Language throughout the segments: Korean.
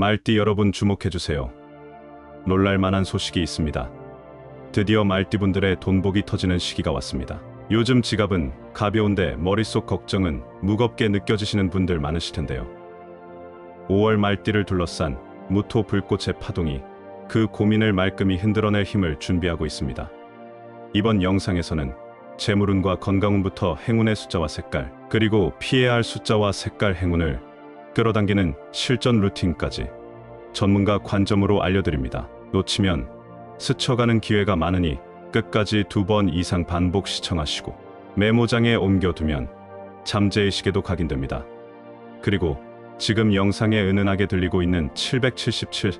말띠 여러분 주목해주세요. 놀랄만한 소식이 있습니다. 드디어 말띠분들의 돈복이 터지는 시기가 왔습니다. 요즘 지갑은 가벼운데 머릿속 걱정은 무겁게 느껴지시는 분들 많으실 텐데요. 5월 말띠를 둘러싼 무토 불꽃의 파동이 그 고민을 말끔히 흔들어낼 힘을 준비하고 있습니다. 이번 영상에서는 재물운과 건강운부터 행운의 숫자와 색깔, 그리고 피해야 할 숫자와 색깔 행운을 끌어당기는 실전 루틴까지 전문가 관점으로 알려드립니다. 놓치면 스쳐가는 기회가 많으니 끝까지 두 번 이상 반복 시청하시고 메모장에 옮겨두면 잠재의식에도 각인됩니다. 그리고 지금 영상에 은은하게 들리고 있는 777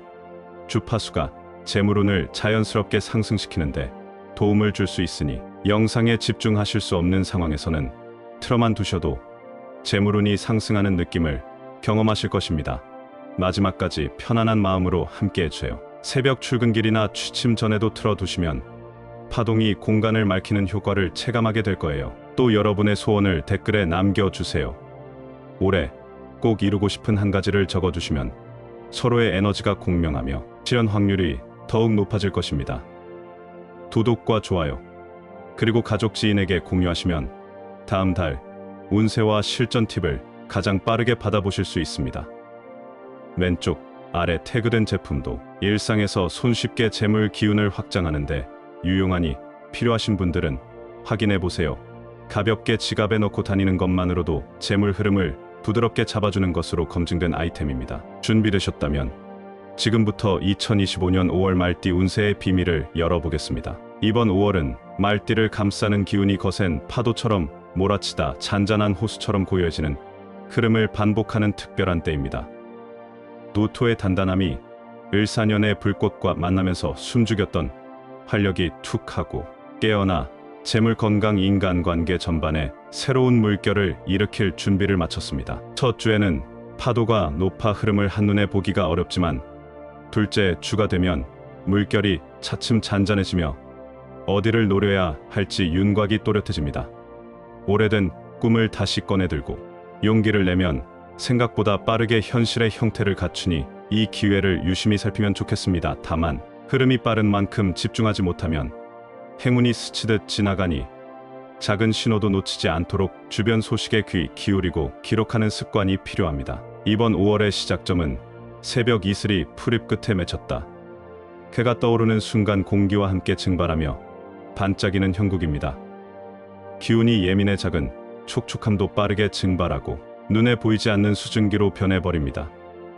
주파수가 재물운을 자연스럽게 상승시키는데 도움을 줄 수 있으니 영상에 집중하실 수 없는 상황에서는 틀어만 두셔도 재물운이 상승하는 느낌을 경험하실 것입니다. 마지막까지 편안한 마음으로 함께 해주세요. 새벽 출근길이나 취침 전에도 틀어두시면 파동이 공간을 맑히는 효과를 체감하게 될 거예요. 또 여러분의 소원을 댓글에 남겨주세요. 올해 꼭 이루고 싶은 한 가지를 적어주시면 서로의 에너지가 공명하며 실현 확률이 더욱 높아질 것입니다. 구독과 좋아요, 그리고 가족 지인에게 공유하시면 다음 달 운세와 실전 팁을 가장 빠르게 받아보실 수 있습니다. 왼쪽 아래 태그된 제품도 일상에서 손쉽게 재물 기운을 확장하는데 유용하니 필요하신 분들은 확인해 보세요. 가볍게 지갑에 넣고 다니는 것만으로도 재물 흐름을 부드럽게 잡아주는 것으로 검증된 아이템입니다. 준비되셨다면 지금부터 2025년 5월 말띠 운세의 비밀을 열어보겠습니다. 이번 5월은 말띠를 감싸는 기운이 거센 파도처럼 몰아치다 잔잔한 호수처럼 고요해지는 흐름을 반복하는 특별한 때입니다. 노토의 단단함이 을사년의 불꽃과 만나면서 숨죽였던 활력이 툭 하고 깨어나 재물 건강 인간관계 전반에 새로운 물결을 일으킬 준비를 마쳤습니다. 첫 주에는 파도가 높아 흐름을 한눈에 보기가 어렵지만 둘째 주가 되면 물결이 차츰 잔잔해지며 어디를 노려야 할지 윤곽이 또렷해집니다. 오래된 꿈을 다시 꺼내들고 용기를 내면 생각보다 빠르게 현실의 형태를 갖추니 이 기회를 유심히 살피면 좋겠습니다. 다만 흐름이 빠른 만큼 집중하지 못하면 행운이 스치듯 지나가니 작은 신호도 놓치지 않도록 주변 소식에 귀 기울이고 기록하는 습관이 필요합니다. 이번 5월의 시작점은 새벽 이슬이 풀잎 끝에 맺혔다. 해가 떠오르는 순간 공기와 함께 증발하며 반짝이는 형국입니다. 기운이 예민해 작은 촉촉함도 빠르게 증발하고 눈에 보이지 않는 수증기로 변해버립니다.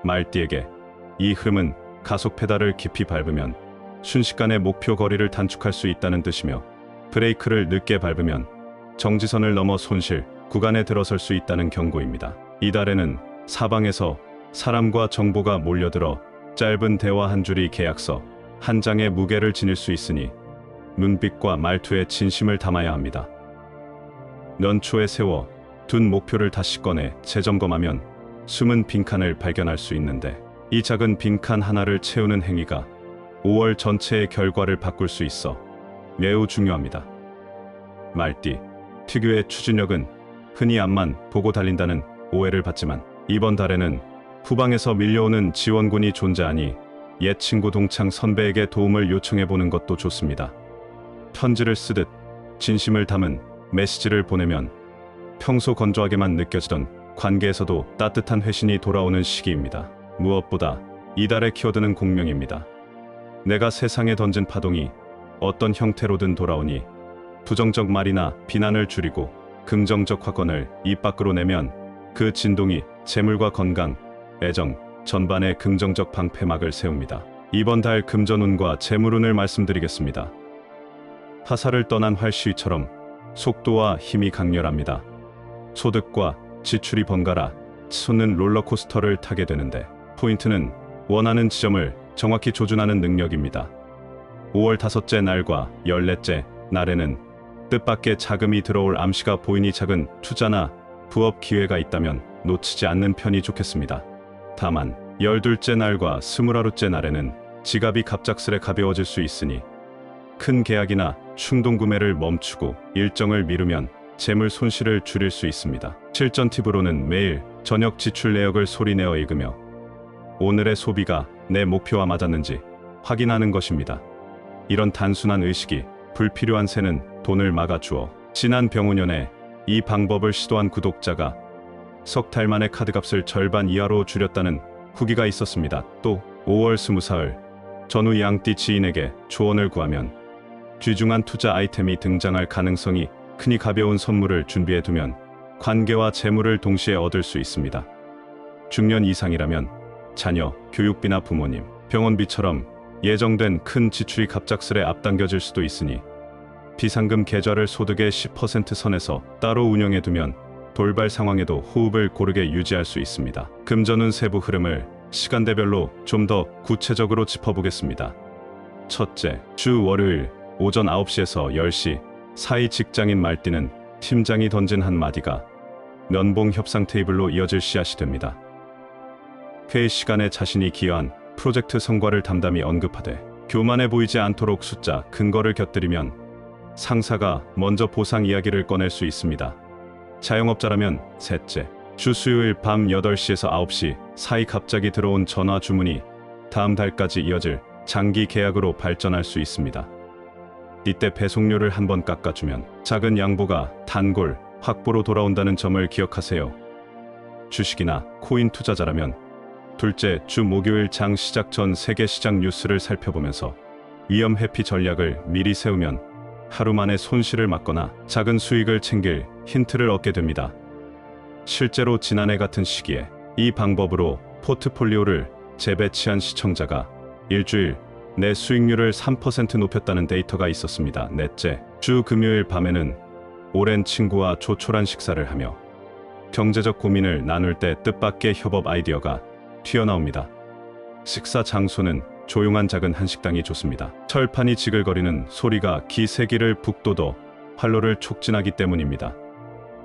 말띠에게 이 흐름은 가속 페달을 깊이 밟으면 순식간에 목표 거리를 단축할 수 있다는 뜻이며 브레이크를 늦게 밟으면 정지선을 넘어 손실 구간에 들어설 수 있다는 경고입니다. 이달에는 사방에서 사람과 정보가 몰려들어 짧은 대화 한 줄이 계약서 한 장의 무게를 지닐 수 있으니 눈빛과 말투에 진심을 담아야 합니다. 연초에 세워 둔 목표를 다시 꺼내 재점검하면 숨은 빈칸을 발견할 수 있는데 이 작은 빈칸 하나를 채우는 행위가 5월 전체의 결과를 바꿀 수 있어 매우 중요합니다. 말띠, 특유의 추진력은 흔히 앞만 보고 달린다는 오해를 받지만 이번 달에는 후방에서 밀려오는 지원군이 존재하니 옛 친구 동창 선배에게 도움을 요청해 보는 것도 좋습니다. 편지를 쓰듯 진심을 담은 메시지를 보내면 평소 건조하게만 느껴지던 관계에서도 따뜻한 회신이 돌아오는 시기입니다. 무엇보다 이달의 키워드는 공명입니다. 내가 세상에 던진 파동이 어떤 형태로든 돌아오니 부정적 말이나 비난을 줄이고 긍정적 화건을 입 밖으로 내면 그 진동이 재물과 건강, 애정, 전반에 긍정적 방패막을 세웁니다. 이번 달 금전운과 재물운을 말씀드리겠습니다. 화살을 떠난 활시위처럼 속도와 힘이 강렬합니다. 소득과 지출이 번갈아 솟는 롤러코스터를 타게 되는데 포인트는 원하는 지점을 정확히 조준하는 능력입니다. 5월 다섯째 날과 열넷째 날에는 뜻밖의 자금이 들어올 암시가 보이니 작은 투자나 부업 기회가 있다면 놓치지 않는 편이 좋겠습니다. 다만 열둘째 날과 스물하루째 날에는 지갑이 갑작스레 가벼워질 수 있으니 큰 계약이나 충동 구매를 멈추고 일정을 미루면 재물 손실을 줄일 수 있습니다. 실전 팁으로는 매일 저녁 지출 내역을 소리내어 읽으며 오늘의 소비가 내 목표와 맞았는지 확인하는 것입니다. 이런 단순한 의식이 불필요한 새는 돈을 막아주어 지난 병우년에 이 방법을 시도한 구독자가 석 달 만에 카드값을 절반 이하로 줄였다는 후기가 있었습니다. 또 5월 20사흘 전후 양띠 지인에게 조언을 구하면 귀중한 투자 아이템이 등장할 가능성이 크니 가벼운 선물을 준비해 두면 관계와 재물을 동시에 얻을 수 있습니다. 중년 이상이라면 자녀, 교육비나 부모님, 병원비처럼 예정된 큰 지출이 갑작스레 앞당겨질 수도 있으니 비상금 계좌를 소득의 10% 선에서 따로 운영해 두면 돌발 상황에도 호흡을 고르게 유지할 수 있습니다. 금전운 세부 흐름을 시간대별로 좀 더 구체적으로 짚어보겠습니다. 첫째, 주 월요일 오전 9시에서 10시 사이 직장인 말띠는 팀장이 던진 한마디가 면봉 협상 테이블로 이어질 씨앗이 됩니다. 회의 시간에 자신이 기여한 프로젝트 성과를 담담히 언급하되 교만해 보이지 않도록 숫자, 근거를 곁들이면 상사가 먼저 보상 이야기를 꺼낼 수 있습니다. 자영업자라면 셋째, 주 수요일 밤 8시에서 9시 사이 갑자기 들어온 전화 주문이 다음 달까지 이어질 장기 계약으로 발전할 수 있습니다. 이때 배송료를 한 번 깎아주면 작은 양보가 단골 확보로 돌아온다는 점을 기억하세요. 주식이나 코인 투자자라면 둘째 주 목요일 장 시작 전 세계 시장 뉴스를 살펴보면서 위험 회피 전략을 미리 세우면 하루 만에 손실을 막거나 작은 수익을 챙길 힌트를 얻게 됩니다. 실제로 지난해 같은 시기에 이 방법으로 포트폴리오를 재배치한 시청자가 일주일 내 수익률을 3% 높였다는 데이터가 있었습니다. 넷째, 주 금요일 밤에는 오랜 친구와 조촐한 식사를 하며 경제적 고민을 나눌 때 뜻밖의 협업 아이디어가 튀어나옵니다. 식사 장소는 조용한 작은 한식당이 좋습니다. 철판이 지글거리는 소리가 기세기를 북돋워 활로를 촉진하기 때문입니다.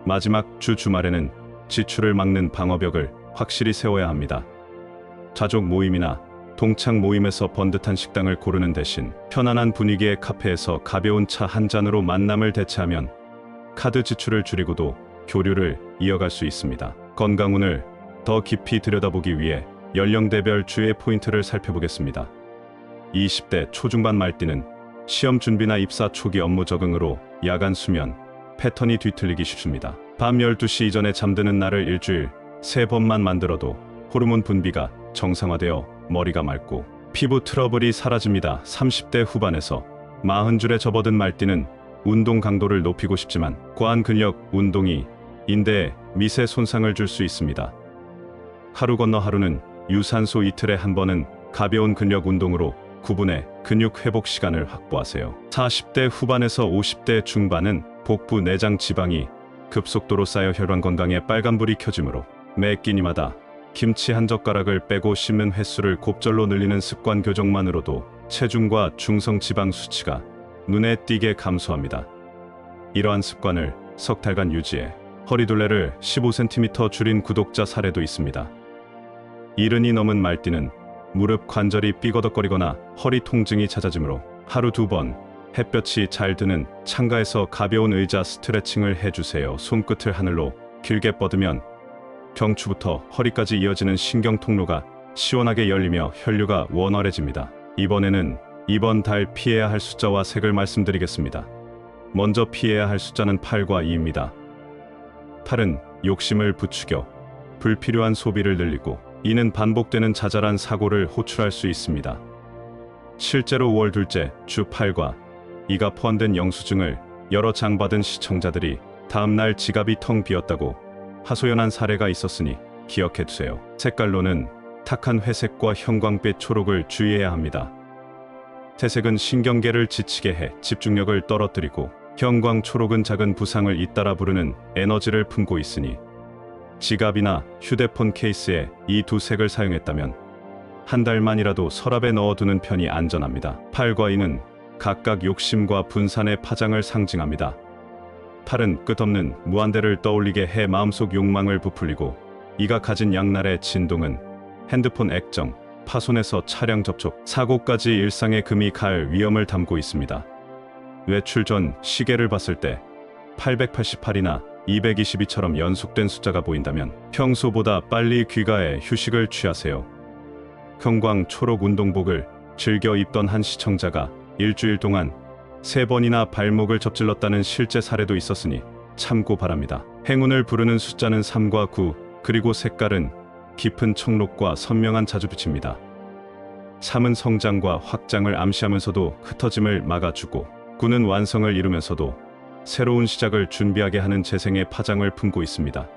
마지막 주 주말에는 지출을 막는 방어벽을 확실히 세워야 합니다. 가족 모임이나 동창 모임에서 번듯한 식당을 고르는 대신 편안한 분위기의 카페에서 가벼운 차 한 잔으로 만남을 대체하면 카드 지출을 줄이고도 교류를 이어갈 수 있습니다. 건강운을 더 깊이 들여다보기 위해 연령대별 주의 포인트를 살펴보겠습니다. 20대 초중반 말띠는 시험 준비나 입사 초기 업무 적응으로 야간 수면 패턴이 뒤틀리기 쉽습니다. 밤 12시 이전에 잠드는 날을 일주일 세 번만 만들어도 호르몬 분비가 정상화되어 머리가 맑고 피부 트러블이 사라집니다. 30대 후반에서 40줄에 접어든 말띠는 운동 강도를 높이고 싶지만 과한 근력 운동이 인대에 미세 손상을 줄 수 있습니다. 하루 건너 하루는 유산소 이틀에 한 번은 가벼운 근력 운동으로 9분의 근육 회복 시간을 확보하세요. 40대 후반에서 50대 중반은 복부 내장 지방이 급속도로 쌓여 혈관 건강에 빨간불이 켜지므로 매 끼니마다 김치 한 젓가락을 빼고 씹는 횟수를 곱절로 늘리는 습관 교정만으로도 체중과 중성 지방 수치가 눈에 띄게 감소합니다. 이러한 습관을 석 달간 유지해 허리둘레를 15cm 줄인 구독자 사례도 있습니다. 이른이 넘은 말띠는 무릎 관절이 삐거덕거리거나 허리 통증이 잦아지므로 하루 두 번 햇볕이 잘 드는 창가에서 가벼운 의자 스트레칭을 해주세요. 손끝을 하늘로 길게 뻗으면 경추부터 허리까지 이어지는 신경 통로가 시원하게 열리며 혈류가 원활해집니다. 이번에는 이번 달 피해야 할 숫자와 색을 말씀드리겠습니다. 먼저 피해야 할 숫자는 8과 2입니다. 8은 욕심을 부추겨 불필요한 소비를 늘리고 이는 반복되는 자잘한 사고를 호출할 수 있습니다. 실제로 5월 둘째 주 8과 이가 포함된 영수증을 여러 장 받은 시청자들이 다음날 지갑이 텅 비었다고 하소연한 사례가 있었으니 기억해 두세요. 색깔로는 탁한 회색과 형광빛 초록을 주의해야 합니다. 태색은 신경계를 지치게 해 집중력을 떨어뜨리고 형광 초록은 작은 부상을 잇따라 부르는 에너지를 품고 있으니 지갑이나 휴대폰 케이스에 이 두 색을 사용했다면 한 달만이라도 서랍에 넣어두는 편이 안전합니다. 팔과 이는 각각 욕심과 분산의 파장을 상징합니다. 팔은 끝없는 무한대를 떠올리게 해 마음속 욕망을 부풀리고 이가 가진 양날의 진동은 핸드폰 액정, 파손에서 차량 접촉, 사고까지 일상의 금이 갈 위험을 담고 있습니다. 외출 전 시계를 봤을 때 888이나 222처럼 연속된 숫자가 보인다면 평소보다 빨리 귀가해 휴식을 취하세요. 형광 초록 운동복을 즐겨 입던 한 시청자가 일주일 동안 세 번이나 발목을 접질렀다는 실제 사례도 있었으니 참고 바랍니다. 행운을 부르는 숫자는 3과 9, 그리고 색깔은 깊은 청록과 선명한 자주빛입니다. 3은 성장과 확장을 암시하면서도 흩어짐을 막아주고 9는 완성을 이루면서도 새로운 시작을 준비하게 하는 재생의 파장을 품고 있습니다.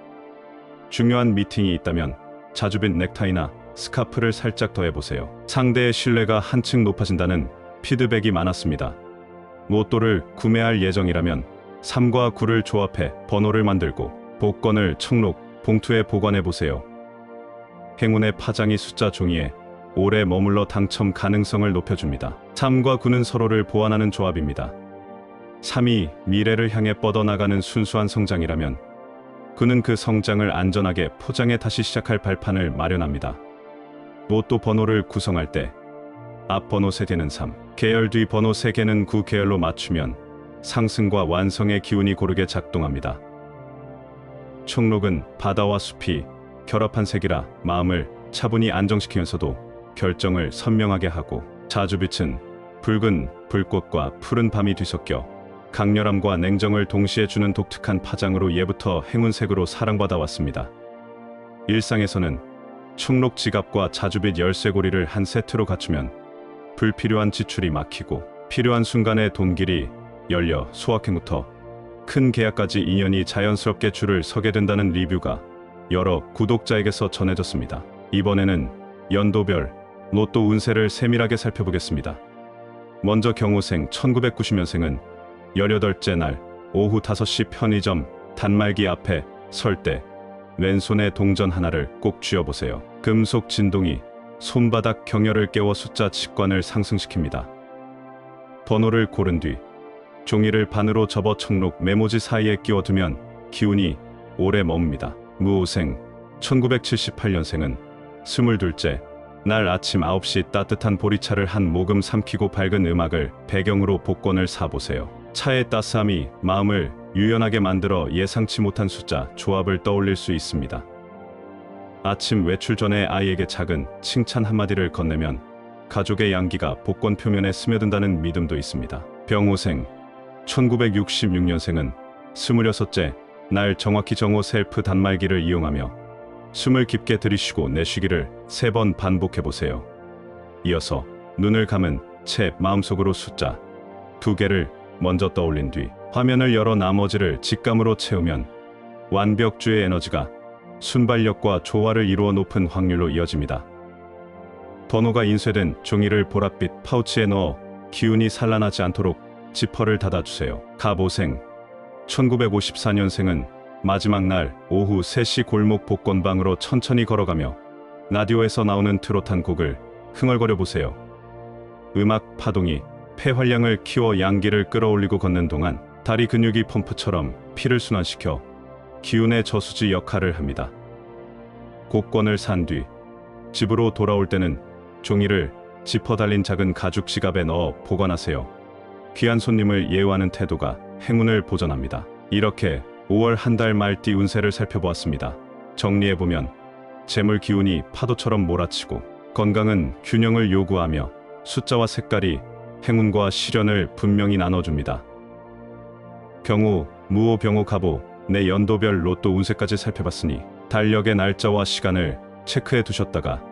중요한 미팅이 있다면 자주빛 넥타이나 스카프를 살짝 더해보세요. 상대의 신뢰가 한층 높아진다는 피드백이 많았습니다. 로또를 구매할 예정이라면 3과 9를 조합해 번호를 만들고 복권을 청록 봉투에 보관해 보세요. 행운의 파장이 숫자 종이에 오래 머물러 당첨 가능성을 높여줍니다. 3과 9는 서로를 보완하는 조합입니다. 3이 미래를 향해 뻗어나가는 순수한 성장이라면 9는 그 성장을 안전하게 포장해 다시 시작할 발판을 마련합니다. 로또 번호를 구성할 때 앞 번호 3개는 3, 계열 뒤 번호 3개는 9 계열로 맞추면 상승과 완성의 기운이 고르게 작동합니다. 총록은 바다와 숲이 결합한 색이라 마음을 차분히 안정시키면서도 결정을 선명하게 하고 자주빛은 붉은 불꽃과 푸른 밤이 뒤섞여 강렬함과 냉정을 동시에 주는 독특한 파장으로 예부터 행운색으로 사랑받아 왔습니다. 일상에서는 총록 지갑과 자주빛 열쇠고리를 한 세트로 갖추면 불필요한 지출이 막히고 필요한 순간에 돈길이 열려 소확행부터 큰 계약까지 인연이 자연스럽게 줄을 서게 된다는 리뷰가 여러 구독자에게서 전해졌습니다. 이번에는 연도별 로또 운세를 세밀하게 살펴보겠습니다. 먼저 경호생 1990년생은 18째 날 오후 5시 편의점 단말기 앞에 설 때 왼손에 동전 하나를 꼭 쥐어보세요. 금속 진동이 손바닥 경혈을 깨워 숫자 직관을 상승시킵니다. 번호를 고른 뒤 종이를 반으로 접어 청록 메모지 사이에 끼워두면 기운이 오래 머뭅니다. 무오생 1978년생은 22째 날 아침 9시 따뜻한 보리차를 한 모금 삼키고 밝은 음악을 배경으로 복권을 사보세요. 차의 따스함이 마음을 유연하게 만들어 예상치 못한 숫자 조합을 떠올릴 수 있습니다. 아침 외출 전에 아이에게 작은 칭찬 한마디를 건네면 가족의 양기가 복권 표면에 스며든다는 믿음도 있습니다. 병호생 1966년생은 26째 날 정확히 정오 셀프 단말기를 이용하며 숨을 깊게 들이쉬고 내쉬기를 세 번 반복해 보세요. 이어서 눈을 감은 채 마음속으로 숫자 두 개를 먼저 떠올린 뒤 화면을 열어 나머지를 직감으로 채우면 완벽주의 에너지가 순발력과 조화를 이루어 높은 확률로 이어집니다. 번호가 인쇄된 종이를 보랏빛 파우치에 넣어 기운이 산란하지 않도록 지퍼를 닫아주세요. 가보생 1954년생은 마지막 날 오후 3시 골목 복권방으로 천천히 걸어가며 라디오에서 나오는 트롯한 곡을 흥얼거려 보세요. 음악 파동이 폐활량을 키워 양기를 끌어올리고 걷는 동안 다리 근육이 펌프처럼 피를 순환시켜 기운의 저수지 역할을 합니다. 곡권을 산 뒤 집으로 돌아올 때는 종이를 지퍼 달린 작은 가죽 지갑에 넣어 보관하세요. 귀한 손님을 예우하는 태도가 행운을 보전합니다. 이렇게 5월 한 달 말띠 운세를 살펴보았습니다. 정리해보면 재물 기운이 파도처럼 몰아치고 건강은 균형을 요구하며 숫자와 색깔이 행운과 시련을 분명히 나눠줍니다. 경우, 무호, 병호, 가보 내 연도별 로또 운세까지 살펴봤으니 달력의 날짜와 시간을 체크해 두셨다가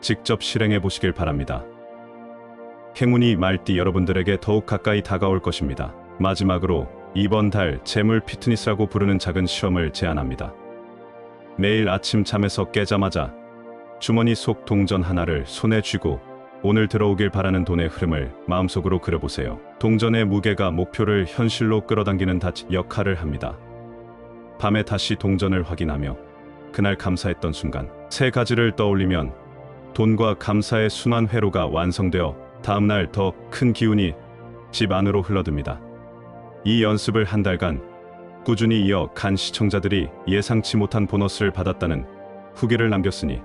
직접 실행해 보시길 바랍니다. 행운이 말띠 여러분들에게 더욱 가까이 다가올 것입니다. 마지막으로 이번 달 재물 피트니스라고 부르는 작은 실험을 제안합니다. 매일 아침 잠에서 깨자마자 주머니 속 동전 하나를 손에 쥐고 오늘 들어오길 바라는 돈의 흐름을 마음속으로 그려보세요. 동전의 무게가 목표를 현실로 끌어당기는 닷 역할을 합니다. 밤에 다시 동전을 확인하며 그날 감사했던 순간 세 가지를 떠올리면 돈과 감사의 순환 회로가 완성되어 다음날 더 큰 기운이 집 안으로 흘러듭니다. 이 연습을 한 달간 꾸준히 이어 간 시청자들이 예상치 못한 보너스를 받았다는 후기를 남겼으니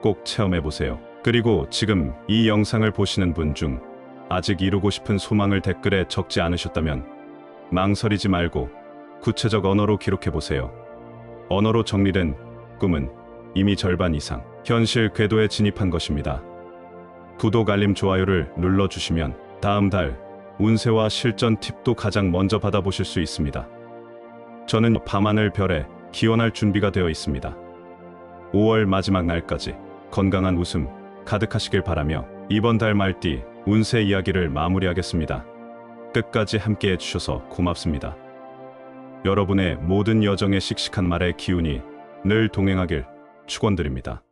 꼭 체험해 보세요. 그리고 지금 이 영상을 보시는 분 중 아직 이루고 싶은 소망을 댓글에 적지 않으셨다면 망설이지 말고 구체적 언어로 기록해 보세요. 언어로 정리된 꿈은 이미 절반 이상 현실 궤도에 진입한 것입니다. 구독 알림 좋아요를 눌러주시면 다음 달 운세와 실전 팁도 가장 먼저 받아보실 수 있습니다. 저는 밤하늘 별에 기원할 준비가 되어 있습니다. 5월 마지막 날까지 건강한 웃음 가득하시길 바라며 이번 달 말띠 운세 이야기를 마무리하겠습니다. 끝까지 함께 해 주셔서 고맙습니다. 여러분의 모든 여정의 씩씩한 말의 기운이 늘 동행하길 축원드립니다.